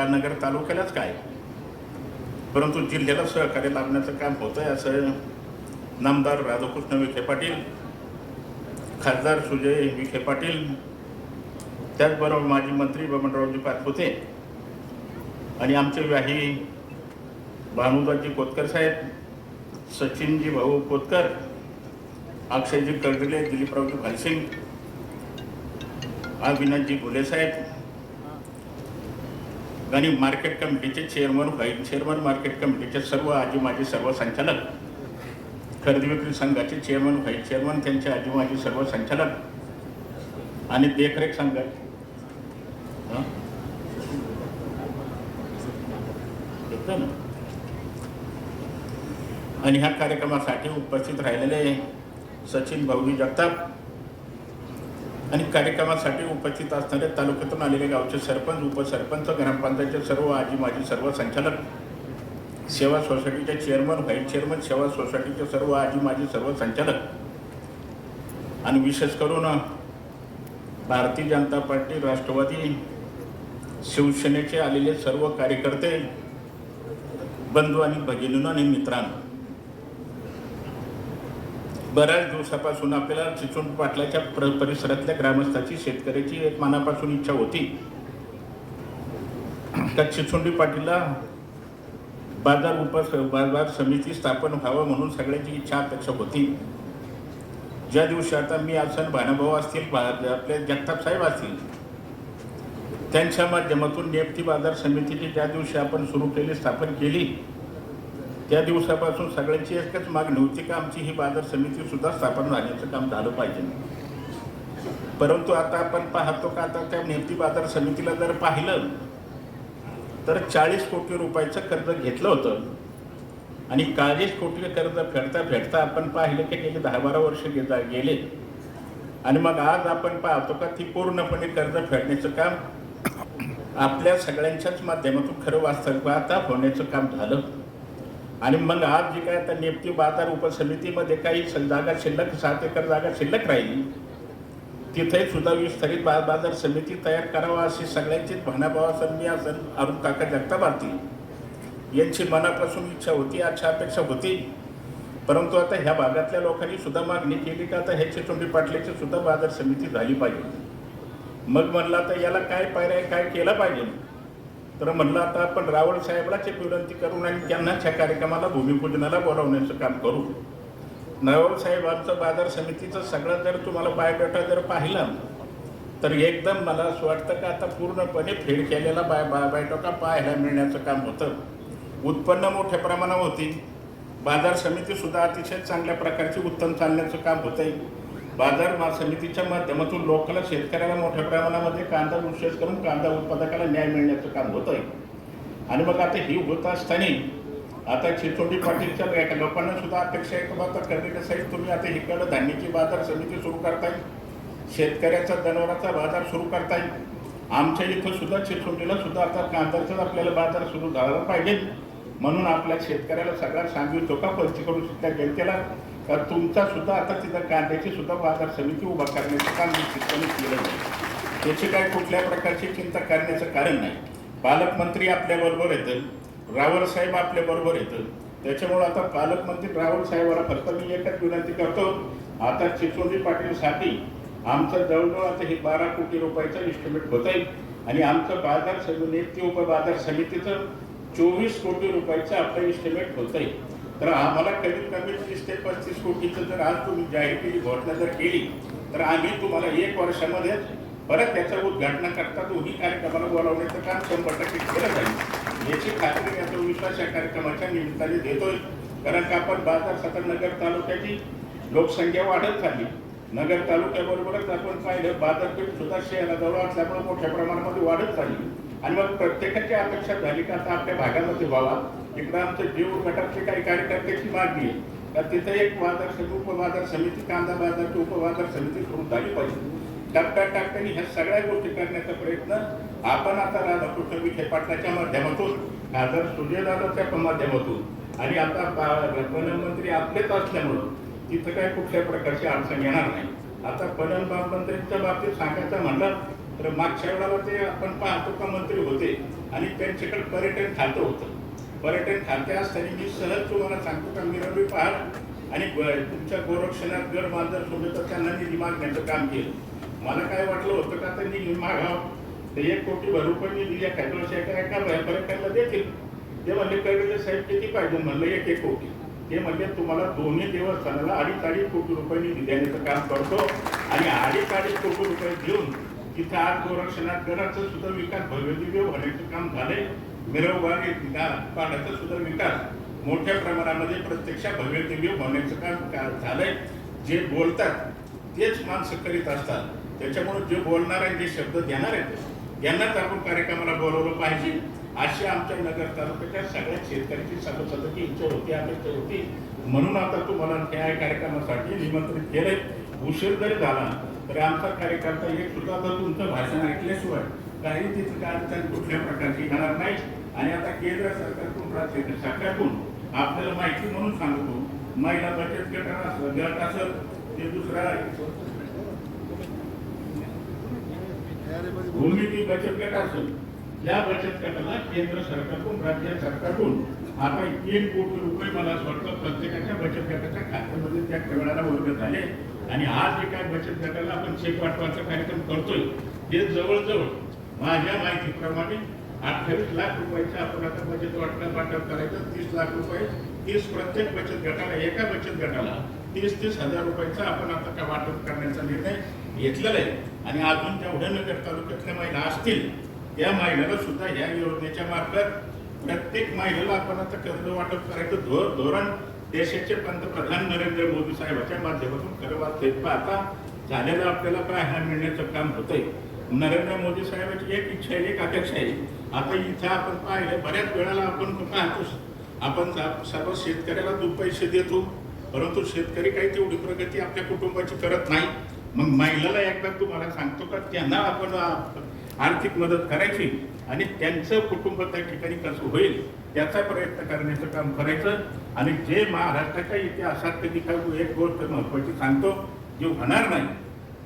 जिल्हा नगर तालुक्यालाच काय? परंतु जिल्ह्याला सहकार्य लाभण्याचं काम होतं आहे असं नामदार राधाकृष्ण विखे पाटील खासदार सुजय विखे पाटील त्याचबरोबर माजी मंत्री बबनरावजी पाचपुते आणि आमचे व्याही भानुदाजी कोतकर साहेब सचिनजी भाऊ कोतकर अक्षयजी कर्डिले दिलीपरावजी भालसिंग अविनाथजी घुले साहेब आणि मार्केट कमिटीचे चेअरमन व्हाईस चेअरमन मार्केट कमिटीचे सर्व आजी माझे सर्व संचालक खरेदी विक्री संघाचे चेअरमन व्हाईस चेअरमन त्यांचे आजी माझे सर्व संचालक आणि देखरेख संघाचे आणि ह्या कार्यक्रमासाठी उपस्थित राहिलेले सचिन भाऊजी जगताप आणि कार्यक्रमासाठी उपस्थित असणारे तालुक्यातून आलेले गावचे सरपंच उपसरपंच ग्रामपंचायतचे सर्व आजी माजी सर्व संचालक सेवा सोसायटीचे चेअरमन व्हाईस चेअरमन सेवा सोसायटीचे सर्व आजी माजी सर्व संचालक आणि विशेष करून भारतीय जनता पार्टी राष्ट्रवादी शिवसेनेचे आलेले सर्व कार्यकर्ते बंधू आणि भगिनींनो आणि मित्रांनो. बऱ्याच दिवसापासून आपल्याला चिचून पाटलाच्या प्र परिसरातल्या ग्रामस्थाची शेतकऱ्याची एक मनापासून इच्छा होती. का चिचुंडी पाटीलला बाजार उपास बाजार समिती स्थापन व्हावं म्हणून सगळ्यांची इच्छा अपेक्षा होती. ज्या दिवशी आता मी असन भानुभाऊ असतील बा- आपले जगताप साहेब असतील त्यांच्या माध्यमातून नेप्ती बाजार समितीची ज्या दिवशी आपण सुरू केली स्थापन केली त्या दिवसापासून सगळ्यांची एकच मागणी होती की आमची ही बाजार समिती सुद्धा स्थापन झाण्याचं काम झालं पाहिजे. परंतु आता आपण पाहतो का आता त्या नेप्ती बाजार समितीला जर पाहिलं तर चाळीस कोटी रुपयाचं कर्ज घेतलं होतं. आणि चाळीस कोटी कर्ज फेडता फेडता आपण पाहिलं की गेले दहा बारा वर्ष गे- गेले. आणि मग आज आपण पाहतो का ती पूर्णपणे कर्ज फेडण्याचं काम आपल्या सगळ्यांच्याच माध्यमातून खरं वास्तवात होण्याचं काम झालं. आणि मग आज जी काय आता नेप्ती बाजार उपसमितीमध्ये काही जागा शिल्लक सात एकर जागा शिल्लक राहिली तिथे सुद्धा विस्तारित बा बाजार समिती तयार करावा अशी सगळ्यांचीच भानाभाव मी असं अरुण काका जगताप यांची मनापासून इच्छा होती अच्छा अपेक्षा होती. परंतु आता ह्या भागातल्या लोकांनी सुद्धा मागणी केली का आता ह्याची तोंडी पाटल्याची सुद्धा बाजार समिती झाली पाहिजे. मग म्हणला तर याला काय पर्याय काय केलं पाहिजे? तर म्हणलं आता आपण रावळ साहेबलाच एक विनंती करून आणि त्यांनाच ह्या कार्यक्रमाला भूमिपूजनाला बोलावण्याचं काम करू. रावळ साहेब आमचं बाजार समितीचं सगळं जर तुम्हाला बायोडाटा जर पाहिला तर एकदम मला असं वाटतं का आता पूर्णपणे फेड केलेला बाय बाय बायोडेटा पाहायला मिळण्याचं काम होतं. उत्पन्न मोठ्या प्रमाणावर होती. बाजार समितीसुद्धा अतिशय चांगल्या प्रकारची उत्तम चालण्याचं काम होतंय. बाजार मा समितीच्या माध्यमातून लोकांना शेतकऱ्याला मोठ्या प्रमाणामध्ये कांदा विशेष करून कांदा उत्पादकाला न्याय मिळण्याचं काम होत आहे. आणि मग आता ही होत असताना आता चिचोंडी पाटीलच्या एका लोकांना सुद्धा अपेक्षा आहे की बाबा आता कर्नाटक साहेब तुम्ही आता इकडं धान्याची बाजार समिती सुरू करताय. शेतकऱ्याचा जनावराचा बाजार सुरू करताय. आमच्या इथं सुद्धा चिचोंडीला सुद्धा आता कांद्याचाच आपल्याला बाजार सुरू झाला पाहिजे. म्हणून आपल्या शेतकऱ्याला सगळ्यात सांगितलं का? पंचकडून त्या जनतेला तर तुमचा सुद्धा आता तिथं कांद्याची सुद्धा बाजार समिती उभा करण्याचं काम निश्चितपणे केलं नाही. त्याची काय कुठल्या प्रकारची चिंता करण्याचं कारण नाही. पालकमंत्री आपल्याबरोबर येतं. रावळ साहेब आपल्याबरोबर येतं. त्याच्यामुळं आता पालकमंत्री रावळ साहेबाला फक्त मी एकच विनंती करतो. आता चिचोंडी पाटीलसाठी आमचं जवळजवळ आता हे बारा कोटी रुपयाचं इस्टिमेट होत आहे आणि आमचं बाजार समिती नियुक्ती उपबाजार समितीचं चोवीस कोटी रुपयाचं आपलं इस्टिमेट होत आहे तर आम्हाला कमीत कमी तीस ते पस्तीस कोटीचं जर आज तुम्ही जाहीर केली घोषणा जर केली तर आम्ही तुम्हाला एक वर्षामध्ये परत त्याचं उद्घाटन करता. दोन्ही कार्यक्रमाला बोलावण्याचं काम शंभर टक्के केलं जाईल. याची खात्री याचा विश्वास या कार्यक्रमाच्या निमित्ताने देतोय. कारण का आपण बाजार सदर नगर तालुक्याची लोकसंख्या वाढत चालली. नगर तालुक्याबरोबरच आपण पाहिलं बाजारपेठ सुद्धा शहराजवळ असल्यामुळे मोठ्या प्रमाणामध्ये वाढत चालली. आणि मग प्रत्येकाची अपेक्षा झाली का आता आपल्या भागामध्ये व्हावा इकडं आमचं जीव गटातले काही कार्यकर्त्याची मागणी आहे. तर तिथे एक बाजार समिती उपबाजार समिती कांदा बाजारची उपबाजार समिती सुरू झाली पाहिजे. टप्प्या टप्प्याने ह्या सगळ्या गोष्टी करण्याचा प्रयत्न आपण आता राधाकृष्ण विखे पाटलाच्या माध्यमातून खासदार सूर्यदादाच्या माध्यमातून आणि आता प्रधानमंत्री आपलेच असल्यामुळं तिथं काय कुठल्या प्रकारची अडचण येणार नाही. आता पणन मंत्र्यांच्या बाबतीत सांगायचं म्हणलं तर मागच्या वेळेला ते आपण पाहतो का मंत्री होते आणि त्यांच्याकडे पर्यटन खातं होतं. पर्यटन खाते असताना मी सहज तुम्हाला सांगतो का मिरवणी पहाड आणि तुमच्या गोरक्षणात गड मांजर सोडलं तर त्यांना निधी मागण्याचं काम केलं. मला काय वाटलं होतं का त्यांनी निधी मागावं ते एक कोटी भर रुपये निधी एका दिवस एका पर्यटनला देतील. ते म्हणले कळले साहेब किती पाहिजे? म्हणलं एक एक कोटी. ते म्हणजे तुम्हाला दोन्ही देवस्थानाला अडीच अडीच कोटी रुपये निधी देण्याचं काम करतो आणि अडीच अडीच कोटी रुपये देऊन तिथं आज गोरक्षणात गडाचा सुद्धा विकास भव्यदिव्य होण्याचं काम झालंय. मिरवगावी पाण्याचा सुद्धा विकास. मोठ्या प्रमाणामध्ये प्रत्यक्ष भव्यदिव्य होण्याचं काम झालंय. जे बोलतात तेच माणसं करीत असतात. त्याच्यामुळे जे बोलणार आहे जे शब्द देणार आहेत यांनाच आपण कार्यक्रमाला बोलवलं पाहिजे. अशी आमच्या नगर तालुक्याच्या सगळ्या शेतकऱ्याची सभासदाची इच्छा होती अपेक्षा होती. म्हणून आता तुम्हाला त्या कार्यक्रमासाठी निमंत्रित केलंय. उशीर जरी झाला तरी आमचा कार्यकर्ता एक सुद्धा तर तुमचं भाषण ऐकल्याशिवाय काही तिथं काय अडचण कुठल्या प्रकारची येणार नाही. आणि आता केंद्र सरकारकडून राज्य सरकारकडून आपल्याला माहिती म्हणून सांगतो महिला बचत गट असं गट असं ते दुसरा भूमिती बचत गट असेल या बचत गटाला केंद्र सरकारकडून राज्य सरकारकडून आता एक कोटी रुपये मला असं वाटतं प्रत्येकाच्या बचत गटाच्या खात्यामध्ये त्या ठेवण्याला वर्ग झाले. आणि आज जे काय बचत गटाला आपण चेक वाटवाचा कार्यक्रम करतोय ते जवळजवळ माझ्या माहितीप्रमाणे अठ्ठावीस लाख रुपयाचं आपण आता बचत वाटप वाटप करायचं तीस लाख रुपये तीस प्रत्येक बचत गटाला एका बचत गटाला तीस तीस हजार रुपयाचा आपण आता का वाटप करण्याचा निर्णय घेतलेला आहे. आणि अजून जेवढ्या नगर तालुक्यातल्या महिला असतील त्या महिलाला सुद्धा या योजनेच्या मार्फत प्रत्येक महिलेला आपण आता कर्ज वाटप करायचं? धोर धोरण देशाचे पंतप्रधान नरेंद्र मोदी साहेबांच्या माध्यमातून खरं थेट आता झालेलं आपल्याला पाहायला मिळण्याचं काम होतंय? नरेंद्र मोदी साहेबांची एक इच्छा आहे एक अपेक्षा आहे. आता इथं आपण पाहिलं बऱ्याच वेळाला आपण पाहतो आपण सर्व शेतकऱ्याला दु पैसे देतो परंतु शेतकरी काही तेवढी प्रगती आपल्या कुटुंबाची करत नाही. मग महिलाला एकदा तुम्हाला सांगतो का त्यांना आपण आर्थिक मदत करायची आणि त्यांचं कुटुंब त्या ठिकाणी कसं होईल त्याचा प्रयत्न करण्याचं काम करायचं. आणि जे महाराष्ट्राच्या इतिहासात त्यांनी काय एक गोष्ट महत्वाची सांगतो जे होणार नाही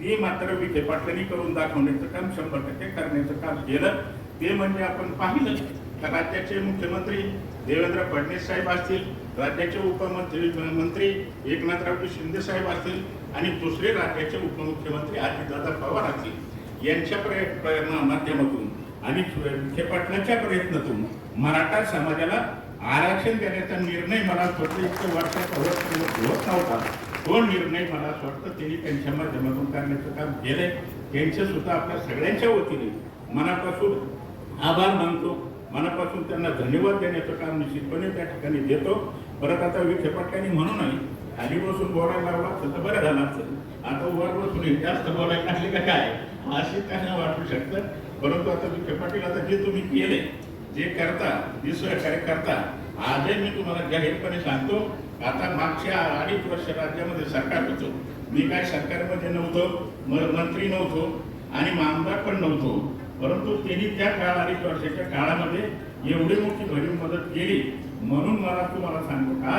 ती मात्र विखे पाटलांनी करून दाखवण्याचं काम शंभर टक्के करण्याचं काम केलं. ते म्हणजे आपण पाहिलं तर राज्याचे मुख्यमंत्री देवेंद्र फडणवीस साहेब असतील राज्याचे उपमंत्री मंत्री एकनाथरावजी शिंदे साहेब असतील आणि दुसरे राज्याचे उपमुख्यमंत्री अजितदादा पवार असतील. यांच्या प्रय- माध्यमातून आणि विखे पाटलाच्या प्रयत्नातून मराठा समाजाला आरक्षण देण्याचा निर्णय मला स्वतः वाटतं वर्षात होत नव्हता. तो निर्णय मला असं वाटतं त्यांनी त्यांच्या माध्यमातून करण्याचं काम केलंय. त्यांच्या सुद्धा आपल्या सगळ्यांच्या वतीने मनापासून आभार मानतो. मनापासून त्यांना धन्यवाद देण्याचं काम निश्चितपणे त्या ठिकाणी देतो. परत आता विखे पाटलांनी म्हणू खाली बसून बोलायला लागला असतं तर बरं झालं असतं आता वर बसून जास्त बोलायला लागले का काय? अशी त्यांना वाटू शकतं. परंतु आता मी पाटील आता जे तुम्ही केले जे करता जे सहकार्य करता आजही मी तुम्हाला जाहीरपणे सांगतो आता मागच्या अडीच वर्ष राज्यामध्ये सरकार होतो. मी काय सरकारमध्ये नव्हतो मंत्री नव्हतो आणि आमदार पण नव्हतो. परंतु त्यांनी त्या काळ अडीच वर्षाच्या काळामध्ये एवढी मोठी भरीव मदत केली म्हणून मला तुम्हाला सांगतो का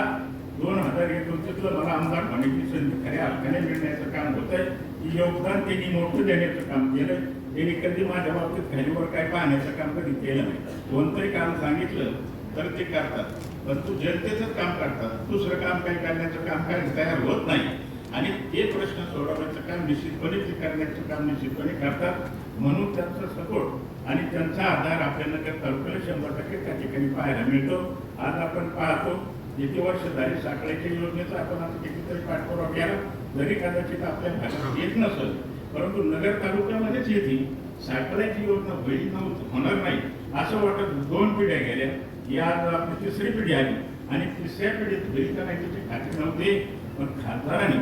दोन हजार एकोणतीसला मला आमदार होण्याची संधी खऱ्या अर्थाने मिळण्याचं काम होत आहे योगदान त्यांनी मोठं देण्याचं काम केलं त्यांनी कधी माझ्या बाबतीत खालीवर काय पाहण्याचं काम कधी केलं नाही. कोणतंही काम सांगितलं तर ते करतात. परंतु जनतेचंच काम करतात. दुसरं काम काही करण्याचं काम काय तयार होत नाही. आणि ते प्रश्न सोडवण्याचं काम निश्चितपणे ते करण्याचं काम निश्चितपणे करतात. म्हणून त्यांचा सपोर्ट आणि त्यांचा आधार आपल्याला त्या तालुक्याला शंभर टक्के त्या ठिकाणी पाहायला मिळतो. आज आपण पाहतो येते वर्ष दारी साखळ्याच्या योजनेचा आपण आता कितीतरी पाठपुरावा केला जरी कदाचित आपल्या भागात येत नसेल परंतु नगर तालुक्यामध्येच येते. साखळ्याची योजना होईल नव्हती होणार नाही असं वाटत दोन पिढ्या गेल्या. या आपली तिसरी पिढी आली. आणि तिसऱ्या पिढीत होईल का नाही त्याची खात्री नव्हती पण खासदारांनी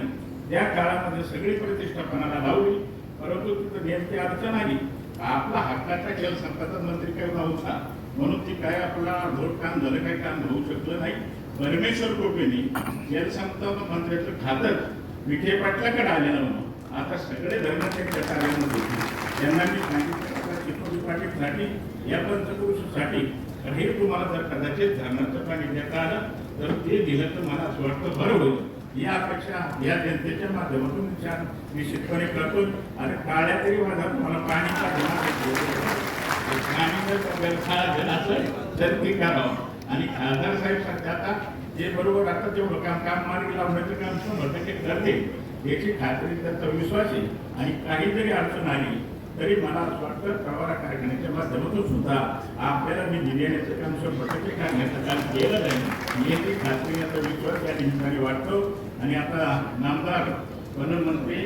त्या काळामध्ये सगळी प्रतिष्ठापनाला लावली. परंतु तिथं नेमकी अडचण आली. आपला हक्काचा जलसंपदा मंत्री काही नव्हता. म्हणून ती काय आपला धोट काम झालं काही काम होऊ शकलं नाही. परमेश्वर कृपेने जलसंपदा मंत्र्याचं खातं विखे पाटलाकडे आलेलं म्हणून आता सगळे धर्माच्या कार्यामध्ये त्यांना मी सांगितलं पाटीलसाठी या पंचपुरुषासाठी हे तुम्हाला जर कदाचित धरणाचं पाणी देता आलं तर ते दिलं तर मला असं वाटतं बरं होईल. या अपेक्षा या जनतेच्या माध्यमातून छान निश्चितपणे करतो आणि काळ्या तरी माझा तुम्हाला पाणीचा पाणी जर व्यवसाय झाला असेल तर ते करावं आणि खासदार साहेब सध्या आता ते बरोबर आता तेवढं काम काम मार्गी लावण्याचं काम शंभर टक्के करते याची खात्री त्यांचा विश्वास आहे. आणि काही जरी अडचण आली तरी मला असं वाटतं प्रवारा कारखान्याच्या माध्यमातून सुद्धा आपल्याला मी देण्याचं काम शंभर टक्के करण्याचं काम केलं जाईल. याची खात्री याचा विश्वास या निमित्ताने वाटतो आणि आता नामदार वनमंत्री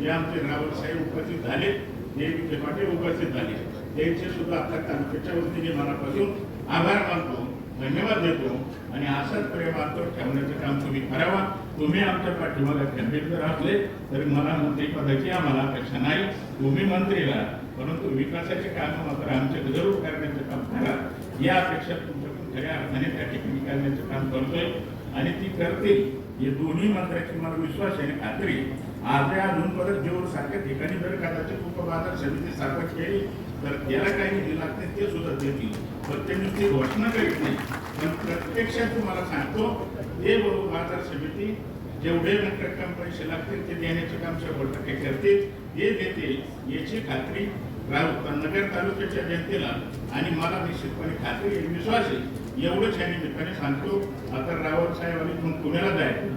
जे आमचे रावल साहेब उपस्थित झाले ते विखे पाटील उपस्थित झाले त्यांचे सुद्धा आता तालुक्याच्या वतीने मनापासून आभार मानतो. धन्यवाद देतो. आणि असंच प्रेमार्थ ठेवण्याचं काम तुम्ही करावा. तुम्ही आमच्या पाठीमागे खंबीर जर असले तरी मला मंत्रीपदाची आम्हाला अपेक्षा नाही. तुम्ही मंत्री परंतु विकासाचे काम मात्र आमच्या जरूर करण्याचं काम करा. या अपेक्षा तुमच्याकडून खऱ्या अर्थाने त्या ठिकाणी करण्याचं काम करतोय. आणि ती करतील हे दोन्ही मंत्र्याची मला विश्वास आहे आणि खात्री आज अजून परत जेवढ सारख्या ठिकाणी जर कदाचित उपबाजार समिती स्थापन केली तर त्याला काही निधी लागते ते सुद्धा देतील प्रत्येक नुसती घोषणा करीत नाही. पण प्रत्यक्षात तुम्हाला सांगतो हे बरोबर बाजार समिती जेवढे रक्कम पैसे लागतील ते देण्याचे काम शंभर टक्के करतील. हे देते याची खात्री नगर तालुक्याच्या जनतेला आणि मला निश्चितपणे खात्री आहे, विश्वास आहे. एवढंच या निमित्ताने सांगतो. आता रावत साहेब आणि पुण्याला जायचं.